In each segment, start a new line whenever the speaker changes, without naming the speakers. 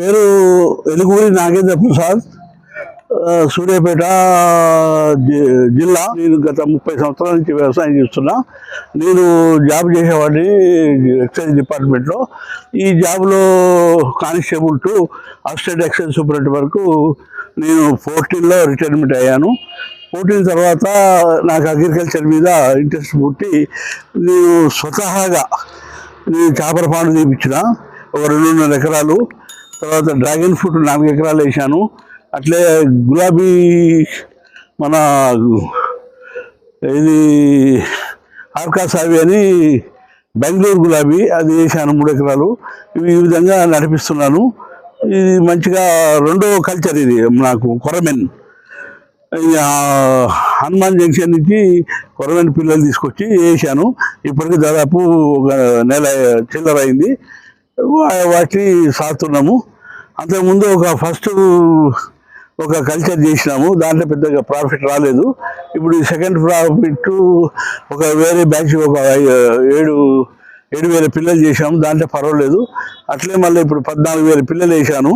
పేరు ఎలుగురి నాగేంద్ర ప్రసాద్ సూర్యాపేట జి- జిల్లా. నేను గత ముప్పై సంవత్సరాల నుంచి వ్యవసాయం చేస్తున్నా. నేను జాబ్ చేసేవాడిని ఎక్సైజ్ డిపార్ట్మెంట్లో. ఈ జాబ్లో constable to assistant excise superintendent వరకు నేను ఫోర్టీన్లో రిటైర్మెంట్ అయ్యాను. ఫోర్టీన్ తర్వాత నాకు అగ్రికల్చర్ మీద ఇంట్రెస్ట్ పుట్టి నేను స్వతహాగా నేను చేపల పాండు తీపించిన ఒక రెండున్నర ఎకరాలు తర్వాత డ్రాగన్ ఫ్రూట్ నాలుగు ఎకరాలు వేసాను అట్లే గులాబీ మన ఇది ఆర్కాసావి అని బెంగళూరు గులాబీ అది వేసాను మూడు ఎకరాలు. ఈ విధంగా నడిపిస్తున్నాను. ఇది మంచిగా రెండో కల్చర్ ఇది నాకు కొరమెన్. హనుమాన్ జంక్షన్ నుంచి కొరమైన పిల్లలు తీసుకొచ్చి వేసాను ఇప్పటికి దాదాపు ఒక నెల చిల్లర అయింది. వాటిని సాగుతున్నాము అంతకుముందు ఒక ఫస్ట్ ఒక కల్చర్ చేసినాము. దాంట్లో పెద్దగా ప్రాఫిట్ రాలేదు. ఇప్పుడు ఈ సెకండ్ ప్రాఫిట్ ఒక వేరే బ్యాచ్ ఒక ఏడు ఏడు వేల పిల్లలు చేశాము. దాంట్లో పర్వాలేదు. అట్లే మళ్ళీ ఇప్పుడు పద్నాలుగు వేల పిల్లలు వేసాను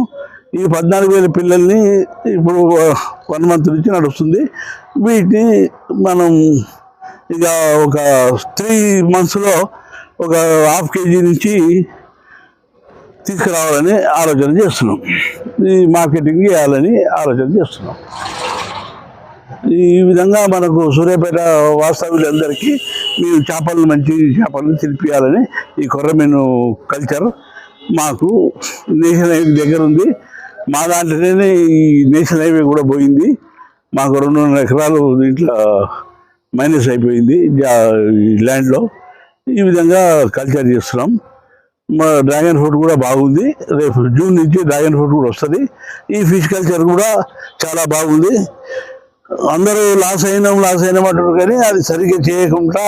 ఈ పద్నాలుగు వేల పిల్లల్ని ఇప్పుడు వన్ మంత్ నుంచి నడుస్తుంది. వీటిని మనం ఇక ఒక త్రీ మంత్స్లో ఒక హాఫ్ కేజీ నుంచి తీసుకురావాలని ఆలోచన చేస్తున్నాం. ఈ మార్కెటింగ్ చేయాలని ఆలోచన చేస్తున్నాం. ఈ విధంగా మనకు సూర్యాపేట వాస్తవ్యులందరికీ మేము చేపలను మంచి చేపలను తినిపించాలని ఈ కొర్రమీను కల్చర్ మాకు నేషనల్ హైవే దగ్గర ఉంది. మా దాంట్లోనే ఈ నేషనల్ హైవే కూడా పోయింది. మాకు రెండున్నర ఎకరాలు దీంట్లో మైనస్ అయిపోయింది. జా- ఈ ల్యాండ్లో ఈ విధంగా కల్చర్ చేస్తున్నాం. డ్రాగన్ ఫ్రూట్ కూడా బాగుంది. రేపు జూన్ నుంచి డ్రాగన్ ఫ్రూట్ కూడా వస్తుంది. ఈ ఫిష్ కల్చర్ కూడా చాలా బాగుంది. అందరూ లాస్ అయినాం లాస్ అయినాం అంటారు కానీ అది సరిగ్గా చేయకుండా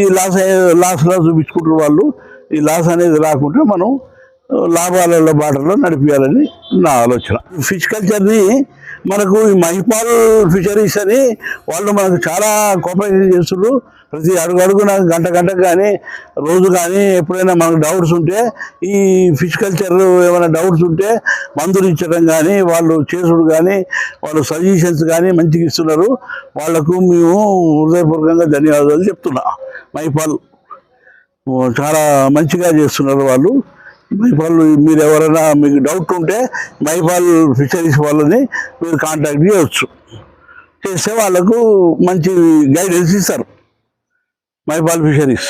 ఈ లాస్ అయ్యే లాస్లా చూపించుకుంటారు వాళ్ళు. ఈ లాస్ అనేది రాకుండా మనం లాభాలలో బాటలో నడిపించాలని నా ఆలోచన. ఫిష్ కల్చర్ని మనకు ఈ మహిపాల్ ఫిషరీస్ అని వాళ్ళు మనకు చాలా కోఆపరేషన్ చేస్తున్నారు ప్రతి అడుగు అడుగున గంట గంటకు కానీ రోజు కానీ ఎప్పుడైనా మనకు డౌట్స్ ఉంటే ఈ ఫిష్ కల్చర్ ఏమైనా డౌట్స్ ఉంటే మందులు ఇచ్చడం కానీ వాళ్ళు చేసుడు కానీ వాళ్ళు సజెషన్స్ కానీ మంచిగా ఇస్తున్నారు. వాళ్ళకు మేము హృదయపూర్వకంగా ధన్యవాదాలు చెప్తున్నా. మైపాల్ చాలా మంచిగా చేస్తున్నారు వాళ్ళు. మైపాల్ మీరు ఎవరైనా మీకు డౌట్ ఉంటే మైపాల్ ఫిషరీస్ వాళ్ళని మీరు కాంటాక్ట్ చేయవచ్చు చేస్తే వాళ్ళకు మంచి గైడెన్స్ ఇస్తారు. మైపాల్ ఫిషరీస్.